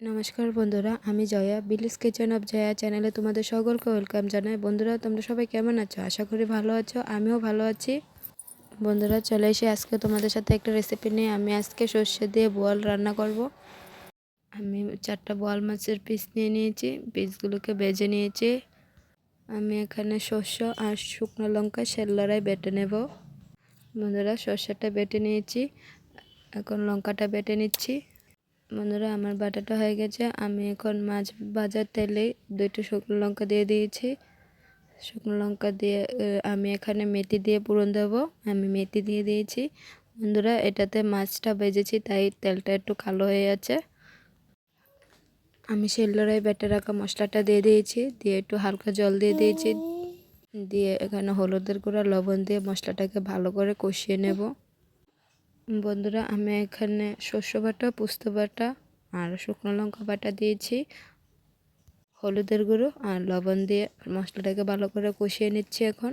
নমস্কার বন্ধুরা, আমি জয়া, বিলিস কিচেন অফ জয়া চ্যানেলে তোমাদের সকলকে ওয়েলকাম জানাই। বন্ধুরা, তোমরা সবাই কেমন আছো? আশা করি ভালো আছো, আমিও ভালো আছি। বন্ধুরা, চলে এসে আজকে তোমাদের সাথে একটা রেসিপি নিয়ে আমি আজকে সর্ষে দিয়ে বোয়াল রান্না করব। আমি চারটা বোয়াল মাছের পিস নিয়ে নিয়েছি পিসগুলোকে বেজে নিয়েছি। আমি এখানে শস্য আর শুকনো লঙ্কা সেল্লারাই বেটে নেব। বন্ধুরা, সর্ষেটা বেটে নিয়েছি, এখন লঙ্কাটা বেটে নিচ্ছি। বন্ধুরা, আমার বাটাটা হয়ে গেছে। আমি এখন মাছ ভাজার তেলে দুইটা শুকনো লঙ্কা দিয়ে দিয়েছি। শুকনো লঙ্কা দিয়ে আমি এখানে মেথি দিয়ে পুরন দেব। আমি মেথি দিয়ে দিয়েছি। বন্ধুরা, এটাতে মাছটা ভেজেছি, তাই তেলটা একটু কালো হয়ে আছে। আমি শিলনোড়ায় বেটে রাখা মশলাটা দিয়ে দিয়েছি। দিয়ে একটু হালকা জল দিয়ে দিয়েছি। দিয়ে এখানে হলুদের গুঁড়া, লবণ দিয়ে মশলাটাকে ভালো করে কষিয়ে নেব। বন্ধুরা, আমি এখানে শস্য বাটা, পোস্ত বাটা আর শুকনো লঙ্কা বাটা দিয়েছি। হলুদের গুঁড়ো আর লবণ দিয়ে মশলাটাকে ভালো করে কষিয়ে নিচ্ছি এখন।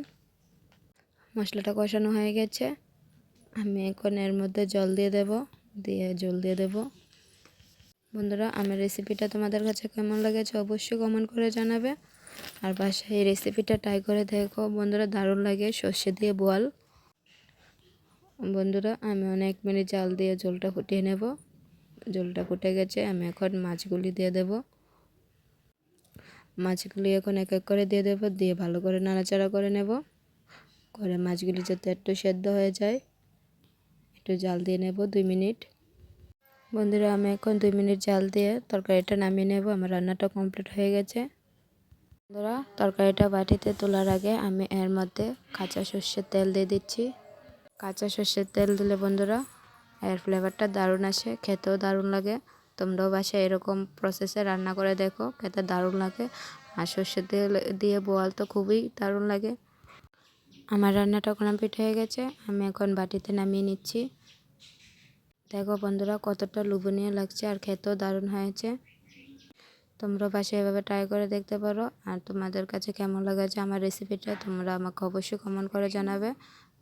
মশলাটা কষানো হয়ে গেছে। আমি এখন এর মধ্যে জল দিয়ে দেব, দিয়ে জল দিয়ে দেব। বন্ধুরা, আমার রেসিপিটা তোমাদের কাছে কেমন লেগেছে অবশ্যই কমেন্ট করে জানাবে। আর বাসায় এই রেসিপিটা ট্রাই করে দেখো। বন্ধুরা, দারুণ লাগে সর্ষে দিয়ে বোয়াল। বন্ধুরা, আমি অনেক মিনিট জাল দিয়ে জলটা ফুটিয়ে নেব। জলটা ফুটে গেছে, আমি এখন মাছগুলি দিয়ে দেব। মাছগুলি এখন এক এক করে দিয়ে দেব, দিয়ে ভালো করে নাড়াচাড়া করে নেব। করে মাছগুলি যাতে একটু সেদ্ধ হয়ে যায়, একটু জাল দিয়ে নেব দুই মিনিট। বন্ধুরা, আমি এখন দুই মিনিট জাল দিয়ে তরকারিটা নামিয়ে নেব, আমার রান্নাটা কমপ্লিট হয়ে গেছে। বন্ধুরা, তরকারিটা বাটিতে তোলার আগে আমি এর মধ্যে কাঁচা সর্ষের তেল দিয়ে দিচ্ছি। কাঁচা সর্ষের তেল দিলে বন্ধুরা, এর ফ্লেভারটা দারুণ আসে, খেতেও দারুণ লাগে। তোমরাও বাসায় এরকম প্রসেসে রান্না করে দেখো, খেতে দারুণ লাগে। আর সর্ষের তেল দিয়ে বোয়াল তো খুবই দারুণ লাগে। আমার রান্নাটা কমপ্লিট হয়ে গেছে, আমি এখন বাটিতে নামিয়ে নিচ্ছি। দেখো বন্ধুরা, কতটা লোভনীয় লাগছে আর খেতেও দারুণ হয়েছে। তোমরা বাসায় এভাবে ট্রাই করে দেখতে পারো। আর তোমাদের কাছে কেমন লাগেছে আমার রেসিপিটা তোমরা আমাকে অবশ্যই কমেন্ট করে জানাবে।